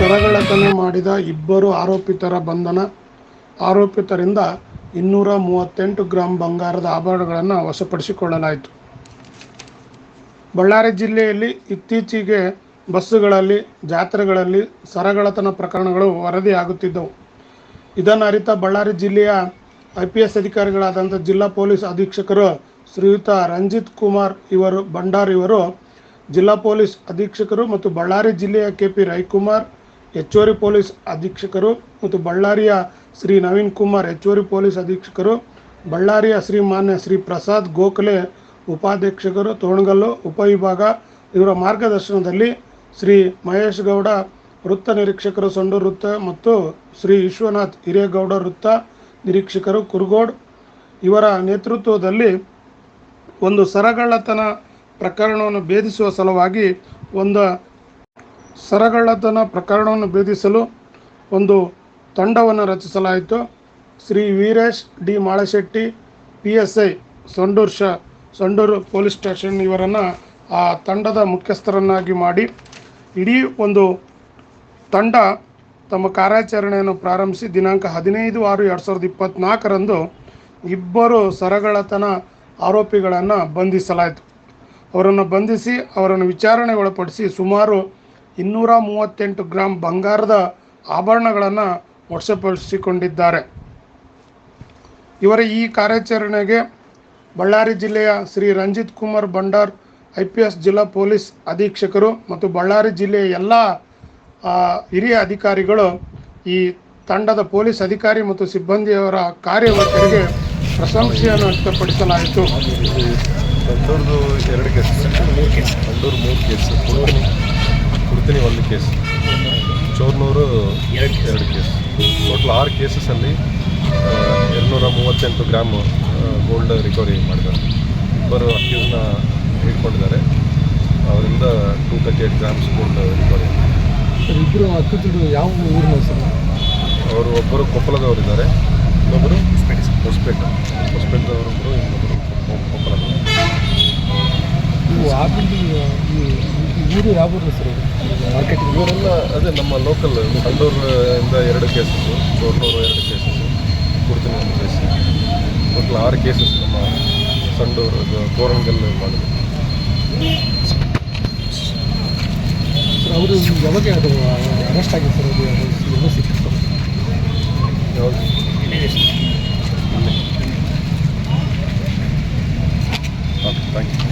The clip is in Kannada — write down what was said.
ಸರಗಳತನ ಮಾಡಿದ ಇಬ್ಬರು ಆರೋಪಿತರ ಬಂಧನ. ಆರೋಪಿತರಿಂದ ಇನ್ನೂರ ಮೂವತ್ತೆಂಟು ಗ್ರಾಂ ಬಂಗಾರದ ಆಭರಣಗಳನ್ನು ವಶಪಡಿಸಿಕೊಳ್ಳಲಾಯಿತು. ಬಳ್ಳಾರಿ ಜಿಲ್ಲೆಯಲ್ಲಿ ಇತ್ತೀಚೆಗೆ ಬಸ್ಸುಗಳಲ್ಲಿ, ಜಾತ್ರೆಗಳಲ್ಲಿ ಸರಗಳತನ ಪ್ರಕರಣಗಳು ವರದಿಯಾಗುತ್ತಿದ್ದವು. ಇದನ್ನು ಅರಿತ ಬಳ್ಳಾರಿ ಜಿಲ್ಲೆಯ ಐ ಪಿ ಎಸ್ ಅಧಿಕಾರಿಗಳಾದಂಥ ಜಿಲ್ಲಾ ಪೊಲೀಸ್ ಅಧೀಕ್ಷಕರು ಶ್ರೀಯುತ ರಂಜಿತ್ ಕುಮಾರ್ ಇವರು, ಭಂಡಾರ್ ಇವರು, ಜಿಲ್ಲಾ ಪೊಲೀಸ್ ಅಧೀಕ್ಷಕರು ಮತ್ತು ಬಳ್ಳಾರಿ ಜಿಲ್ಲೆಯ ಕೆ ಪಿ ರವಿಕುಮಾರ್ ಹೆಚ್ಚುವರಿ ಪೊಲೀಸ್ ಅಧೀಕ್ಷಕರು ಮತ್ತು ಬಳ್ಳಾರಿಯ ಶ್ರೀ ನವೀನ್ ಕುಮಾರ್ ಹೆಚ್ಚುವರಿ ಪೊಲೀಸ್ ಅಧೀಕ್ಷಕರು, ಬಳ್ಳಾರಿಯ ಶ್ರೀ ಮಾನ್ಯ ಶ್ರೀ ಪ್ರಸಾದ್ ಗೋಖಲೆ ಉಪಾಧ್ಯಕ್ಷಕರು, ತೋಣಗಲ್ಲು ಉಪವಿಭಾಗ ಇವರ ಮಾರ್ಗದರ್ಶನದಲ್ಲಿ ಶ್ರೀ ಮಹೇಶ್ ಗೌಡ ವೃತ್ತ ನಿರೀಕ್ಷಕರು, ಸೊಂಡು ವೃತ್ತ ಮತ್ತು ಶ್ರೀ ವಿಶ್ವನಾಥ್ ಹಿರೇಗೌಡ ವೃತ್ತ ನಿರೀಕ್ಷಕರು, ಕುರುಗೋಡ್ ಇವರ ನೇತೃತ್ವದಲ್ಲಿ ಒಂದು ಸರಗಳ್ಳತನ ಪ್ರಕರಣವನ್ನು ಭೇದಿಸುವ ಸಲುವಾಗಿ ಒಂದು ಸರಗಳ್ಳತನ ಪ್ರಕರಣವನ್ನು ಭೇದಿಸಲು ಒಂದು ತಂಡವನ್ನು ರಚಿಸಲಾಯಿತು. Shri Veeresh D Malashetti P S I Sandur Shah, Sandur police station ಇವರನ್ನು ಆ ತಂಡದ ಮುಖ್ಯಸ್ಥರನ್ನಾಗಿ ಮಾಡಿ ಇಡೀ ಒಂದು ತಂಡ ತಮ್ಮ ಕಾರ್ಯಾಚರಣೆಯನ್ನು ಪ್ರಾರಂಭಿಸಿ ದಿನಾಂಕ ಹದಿನೈದು ಆರು ಎರಡು ಸಾವಿರದ ಇಪ್ಪತ್ತ್ನಾಲ್ಕರಂದು ಇಬ್ಬರು ಸರಗಳತನ ಆರೋಪಿಗಳನ್ನು ಬಂಧಿಸಲಾಯಿತು. ಅವರನ್ನು ಬಂಧಿಸಿ ಅವರನ್ನು ವಿಚಾರಣೆಗೊಳಪಡಿಸಿ ಸುಮಾರು ಇನ್ನೂರ ಮೂವತ್ತೆಂಟು ಗ್ರಾಂ ಬಂಗಾರದ ಆಭರಣಗಳನ್ನು ವಶಪಡಿಸಿಕೊಂಡಿದ್ದಾರೆ ಇವರ ಈ ಕಾರ್ಯಾಚರಣೆಗೆ ಬಳ್ಳಾರಿ ಜಿಲ್ಲೆಯ Shri Ranjith Kumar Bhandar I P S ಜಿಲ್ಲಾ ಪೊಲೀಸ್ ಅಧೀಕ್ಷಕರು ಮತ್ತು ಬಳ್ಳಾರಿ ಜಿಲ್ಲೆಯ ಎಲ್ಲ ಹಿರಿಯ ಅಧಿಕಾರಿಗಳು ಈ ತಂಡದ ಪೊಲೀಸ್ ಅಧಿಕಾರಿ ಮತ್ತು ಸಿಬ್ಬಂದಿಯವರ ಕಾರ್ಯವರ್ತರಿಗೆ ಪ್ರಶಂಸೆಯನ್ನು ವ್ಯಕ್ತಪಡಿಸಲಾಯಿತು. ಕುಡ್ತಿನಿ ಒಂದು ಕೇಸ್. ಚೋರ್ನೂರು ಎರಡು ಎರಡು ಕೇಸ್. ಟೋಟಲ್ ಆರು ಕೇಸಸಲ್ಲಿ ಎರಡುನೂರ ಮೂವತ್ತೆಂಟು ಗ್ರಾಮ್ ಗೋಲ್ಡ್ ರಿಕವರಿ ಮಾಡಿದ್ದಾರೆ. ಇಬ್ಬರು ಅಕ್ಯೂಸ್ನ ಹಿಡ್ಕೊಂಡಿದ್ದಾರೆ. ಅವರಿಂದ two thirty eight grams gold recovery ಇಬ್ಬರು ಅಕ್ಯೂಸ್ಡ್ ಯಾವ ಊರಿನ ಸರ್ ಅವರು ಒಬ್ಬರು ಕೊಪ್ಪಳದವರು ಇದ್ದಾರೆ ಇನ್ನೊಬ್ಬರು ಹೊಸಪೇಟೆ. ಹೊಸಪೇಟೆದವರೊಬ್ಬರು ಇನ್ನೊಬ್ಬರು ಕೊಪ್ಪಳದವರು. ಊರು ಯಾವ ಊರು ಸರ್ ಮಾರ್ಕೆಟಿಂಗ್ ಇವರೆಲ್ಲ ಅದೇ ನಮ್ಮ ಲೋಕಲ್ ಇಂದ ಎರಡು ಕೇಸಸ್ ಸೋರ್ನೂರು ಎರಡು ಕೇಸಸ್ ಕುಡ್ತೀನಿ ಒಂದು ಕೇಸ್ ಟೋಟಲ್ ಆರು ಕೇಸಸ್ ನಮ್ಮ ಸಂಡೂರು ತೋರಣಗಲ್ ಮಾಡಿದ್ರು ಅವರು ಯಾವಾಗ ಅದು ಅರೆಸ್ಟ್ ಆಗಿದೆ ಸರ್? ಅದು ಎಲ್ಲ ಸಿಕ್ಕಿತ್ತು ಯಾವಾಗ? Okay thank you